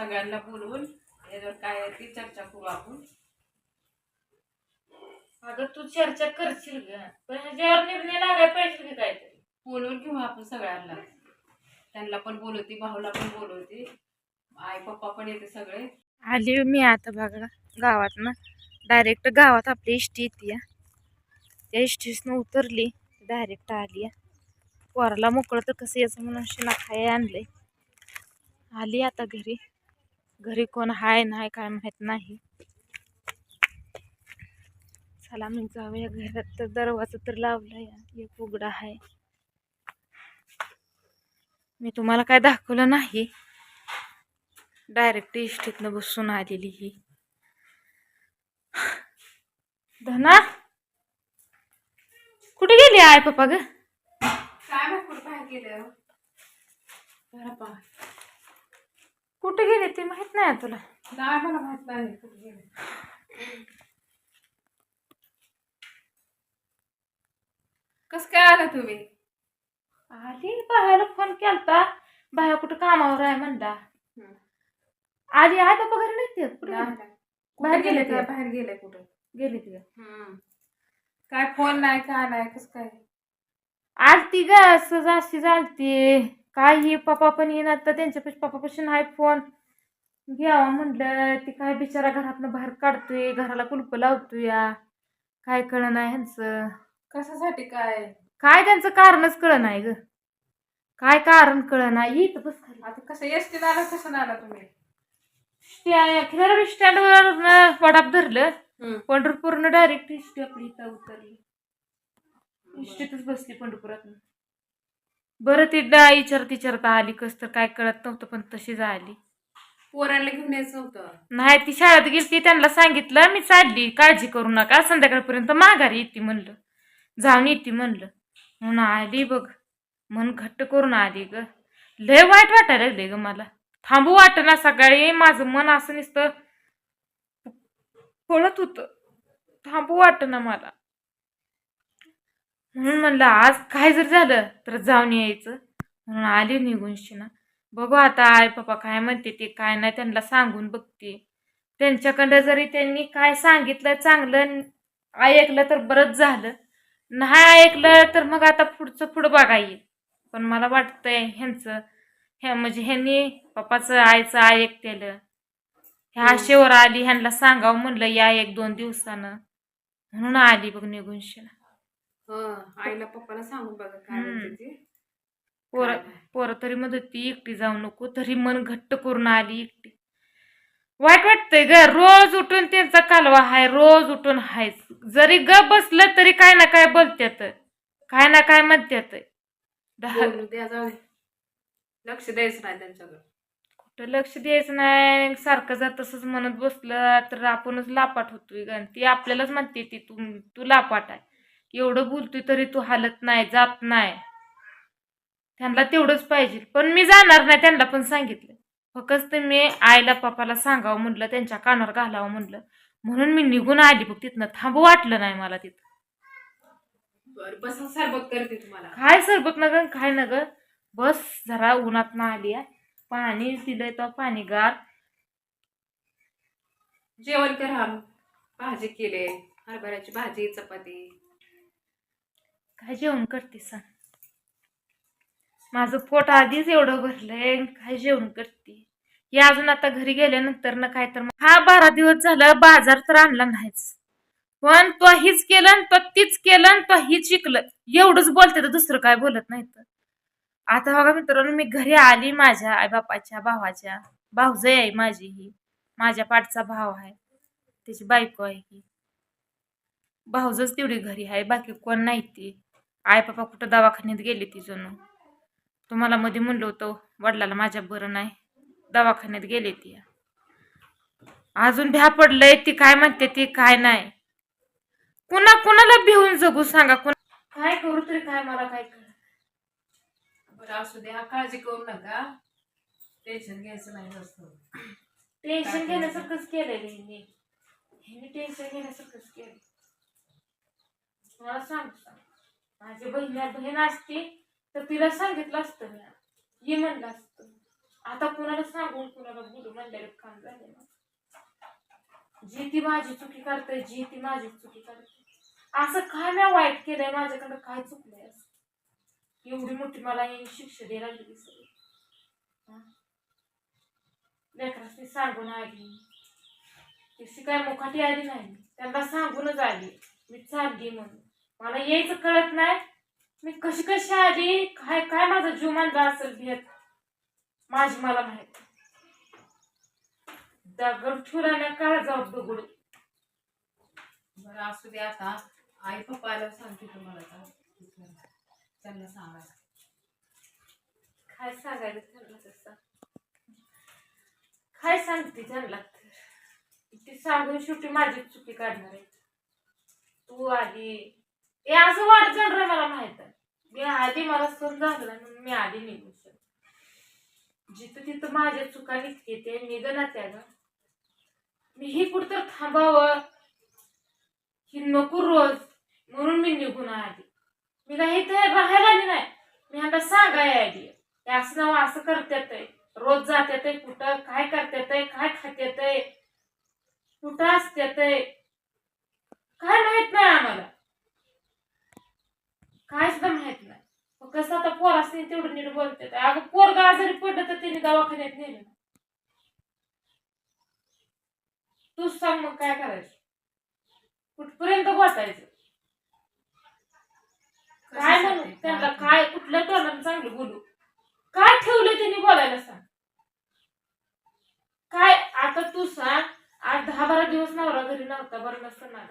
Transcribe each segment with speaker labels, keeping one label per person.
Speaker 1: सगळ्यांना बोलवून याच्यावर काय आहे ती चर्चा करू आपण.
Speaker 2: अगं तू चर्चा करशील ग पण ह्याच्यावर निर्णय लागायला पाहिजे की काहीतरी.
Speaker 1: बोलवून घेऊ आपण सगळ्यांना. त्यांना पण बोलवते भाऊला पण बोलवते. आई पप्पा पण येते सगळे.
Speaker 2: आली मी आता बघा गावात ना. डायरेक्ट गावात आपली इष्टी येते त्या इष्टीसनं उतरली डायरेक्ट आली पोराला मोकळं तर कसं यायचं म्हणून शिना खाय आणलंय. आली आता घरी. घरी कोण हाय नाही काय माहीत नाही. चला मी जाऊया घरात. तर दरवाजा तर लावला एक उघडा आहे मी तुम्हाला काय दाखवलं नाही. डायरेक्ट इष्टीतनं बसून आलेली ही. धना! कुठे गेली आय पप्पा ग?
Speaker 1: काय कुठं
Speaker 2: गेले ते माहीत नाही तुला?
Speaker 1: नाही मला माहीत नाही कुठे गेले. कस काय आला तुम्ही?
Speaker 2: आली बाहेर फोन केलता. बाहेर कुठं कामावर आहे म्हणला आली आय पप्पा घरी नाही ते. बाहेर गेले ते?
Speaker 1: बाहेर गेले कुठं?
Speaker 2: गेली ती
Speaker 1: काय फोन नाही काय नाही कस काय?
Speaker 2: आलती ग असं अशी चालती काय ही पप्पा पण येणार तर त्यांच्यापाशी पप्पापाशी नाही फोन घ्यावा म्हणलं ती काय बिचारा घरातनं बाहेर काढतोय घराला कुलप लावतोय. या काय कळ नाही ह्यांचं.
Speaker 1: कशासाठी काय?
Speaker 2: काय त्यांचं कारणच कळ नाही ग. काय कारण कळ नाही. इथं बस खाली.
Speaker 1: आता कसं एसटी आला कसं आला तुम्ही?
Speaker 2: खिलार स्टँडवर वडाप धरलं. पंढरपूरनं डायरेक्ट इष्टी आपली इथं उतरली. इष्टीतच बसली पंढरपुरात बरं ती डा विचारत विचारता आली कस तर काय कळत नव्हतं पण तशीच आली.
Speaker 1: पोरांना घेऊन यायचं होतं.
Speaker 2: नाही ती शाळेत गेली त्यांना सांगितलं मी चालली काळजी करू नका संध्याकाळपर्यंत माघारी येते म्हणलं. जाऊन येते म्हणलं. म्हणून आली बघ मन घट्ट करून आली ग. लय वाईट वाटायला लागले ग मला. थांबू वाटेना सकाळी माझं मन असं नुसतं पळत होतं. थांबू वाटेना मला. म्हणून म्हणलं आज काय जर झालं तर जाऊन यायचं. म्हणून आली निघून शिना. बघू आता आई पप्पा काय म्हणते ते काय नाही त्यांना सांगून बघते. त्यांच्याकडं जरी त्यांनी काय सांगितलं चांगलं ऐकलं तर बरंच झालं. नाही ऐकलं तर मग आता पुढचं पुढं बघा येईल पण मला वाटतंय ह्यांचं हे म्हणजे ह्यांनी पप्पाचं आईचं ऐकतेलं. ह्या शेवर आली ह्यांना सांगावं म्हणलं या एक दोन दिवसानं. म्हणून आली बघ निघून शिना.
Speaker 1: हं, आईला पप्पाला सांगून बघा काय
Speaker 2: हम्म.
Speaker 1: ती.
Speaker 2: पोरं
Speaker 1: काय नाही.
Speaker 2: पोरं तरी म्हणत ती एकटी जाऊ नको तरी मन घट्ट करून आली एकटी. वाईट वाटतंय ग रोज उठून त्यांचा कालवा हाय रोज उठून हाय. जरी ग बसलं तरी काय ना काय बोलत्यात. काय ना काय म्हणत्यात. दहा
Speaker 1: बोलू द्या जाऊ दे. लक्ष द्यायचं नाही त्यांच्याकडे.
Speaker 2: कुठं लक्ष द्यायचं नाही? सारखं जर तसंच म्हणत बसलं तर आपणच लापाट होतोय ग. ती आपल्यालाच म्हणते ती तू तू लापाट आहे. एवढं बोलतोय तरी तू हालत नाही जात नाही. त्यांना तेवढंच पाहिजे. पण मी जाणार नाही त्यांना पण सांगितलं. फक्त मी आईला पप्पाला सांगावं म्हटलं त्यांच्या कानावर घालावं म्हटलं म्हणून मी निघून आली. बघ तिथनं थांबू वाटलं नाही मला तिथं.
Speaker 1: सरबत करते तुम्हाला.
Speaker 2: काय सरबत न ग काय न ग बस जरा उन्हात ना आली आहे. पाणी दिलंय तर पाणी गार.
Speaker 1: जेवण करा. भाजी केले हरभऱ्याची भाजी चपाती.
Speaker 2: काय जेवण करते सांग. माझं पोट आधीच एवढं भरलंय काय जेवण करते. हे अजून आता घरी गेल्यानंतर ना काय तर मग- हा बारा दिवस झालं बाजार तर आणला नाहीच. पण तो हीच केलं आणि तो तीच केलं आणि तो हीच शिकलं एवढंच बोलते तर दुसरं काय बोलत नाही तर. आता बघा मित्रांनो मी घरी आली माझ्या आई बापाच्या भावाच्या. भाऊजय आहे माझी ही. माझ्या पाठचा भाव आहे. त्याची बायको आहे ही. भाऊजच तेवढी घरी आहे बाकी कोण नाही ती. आई पप्पा कुठं दवाखान्यात गेली ती जणू. तुम्हाला मध्ये म्हणलं होतं वडिलाला माझ्या बरं नाही. दवाखान्यात गेले ती. अजून भ्या पडलंय ती काय म्हणते ती काय नाही. कुणा कुणाला भिवून जगू सांगा कुणा काय करू तरी काय मला काय
Speaker 1: बरं असू द्या काळजी करू नका. टेन्शन घ्यायचं नाही
Speaker 2: टेन्शन घेण्यासारखंच केलंय टेन्शन घेण्यासारखंच केलं मला सांग. माझी बहीण बहीण असती तर तिला सांगितलं असतं मी. ये म्हणलं असतं. आता कुणाला सांगून कुणाला बोलू म्हणलेलं काम झाले ना. जी ती माझी चुकी करते जी ती माझी चुकी करते. असं काय मी वाईट केलंय? माझ्याकडं काय चुकलंय असं? एवढी मोठी मला ही शिक्षा द्यायला लागली सगळी. हा? ती सांगून आली. तशी काय मुखाटी आली नाही. त्यांना सांगूनच आली. मी चालली म्हणून. मला यायचं कळत नाही. मी कशी कशी आली? काय काय माझा जीव मानला असेल भेट माझी मला माहीत. दगड ठुराने काय जाऊ दगड
Speaker 1: बरं असू दे आता. आई पप्पाला सांगते तुम्हाला आता. त्यांना सांगा.
Speaker 2: काय सांगायचं त्यांना तसं? काय सांगते त्यांना? ती सांगून शेवटी माझी चुकी काढणार आहे. तू आली. हे असं वाढत जाणार मला माहीत आहे. मी आधी मला सण झालं मी आधी निघू शकते जिथं तिथं माझ्या चुका निघते ते निघणार त्या ग. मी ही कुठं थांबावं? ही नको रोज. म्हणून मी निघून आली. मी काही तर राहायला आली नाही. मी ह्यांना सांगाय आधी असं नाव असं करतात रोज जात्यात कुठं काय करतात काय खात्यात कुठं असत्यात काय माहीत नाही आम्हाला काय सुद्धा माहीत नाही मग कसं आता पोर असते तेवढं नीट बोलतात. अगं पोरग आजारी पडलं तर त्यांनी दवाखान्यात नेलं. तूच सांग मग काय करायचं? कुठपर्यंत वाटायचं काय म्हणू? त्यांना काय कुठल्या तोंडाने चांगलं बोलू? काय ठेवलं त्यांनी बोलायला सांग? काय? आता तू सांग आज दहा बारा दिवस नवरा घरी नव्हता बरं नसतं ना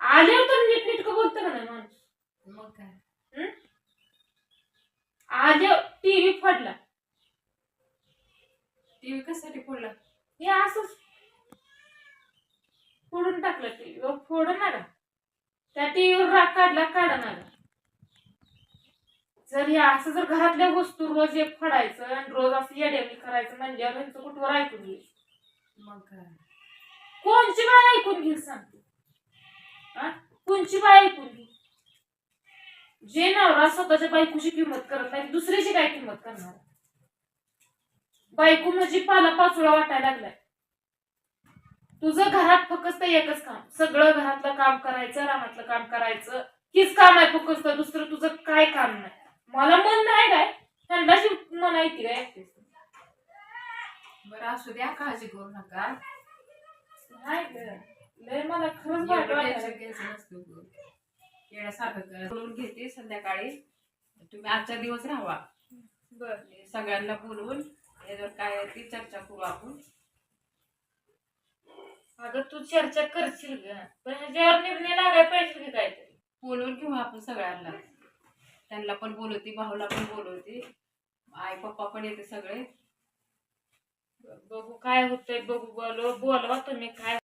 Speaker 2: आल्यावर तर नीट नीट बोलतं का नाही माणूस?
Speaker 1: मग काय?
Speaker 2: आल्यावर टीव्ही फडला.
Speaker 1: टीव्ही कशासाठी फोडला?
Speaker 2: हे असंच फोडून टाकलं टीव्ही. फोड ना का त्या टीव्हीवर राग काढला काढा ना. का जर हे असं जर घरातल्या वस्तू रोज एक फडायचं आणि रोज असं येड्यामी करायचं म्हणल्यावर ह्यांचं कुठवर ऐकून घेईल?
Speaker 1: मग
Speaker 2: कोणची बाय ऐकून घेईल सांगते? हा? कोणची बाय ऐकून घेईल? जे नवरा स्वतःच्या बायकोची किंमत करत नाही दुसऱ्याची काय किंमत करणार? बायको म्हणजे पाला पाचोळा वाटायला लागलाय. तुझं घरात फक्त एकच काम सगळं घरातलं काम करायचं रानातलं काम करायचं. हीच काम आहे फक्त दुसरं तुझं काय काम नाही. मला मन नाही काय? त्यांना मन आहे. ती काय.
Speaker 1: बरं असू द्या काळजी करू नका.
Speaker 2: नाही गं. लय मला खरंच वाईट
Speaker 1: येण्यासारखं घेते संध्याकाळी. तुम्ही आजचा दिवस राहा
Speaker 2: बरं.
Speaker 1: सगळ्यांना बोलवून याच्यावर काय ती चर्चा करू आपण.
Speaker 2: अगं तू चर्चा करशील ग. पण ह्याच्यावर निर्णय लागाय पाहिजे की काहीतरी.
Speaker 1: बोलवून घेऊ आपण सगळ्यांना. त्यांना पण बोलवते भाऊला पण बोलवते. आई पप्पा पण येते सगळे.
Speaker 2: बघू काय होतंय बघू बोलव बोलवा तुम्ही काय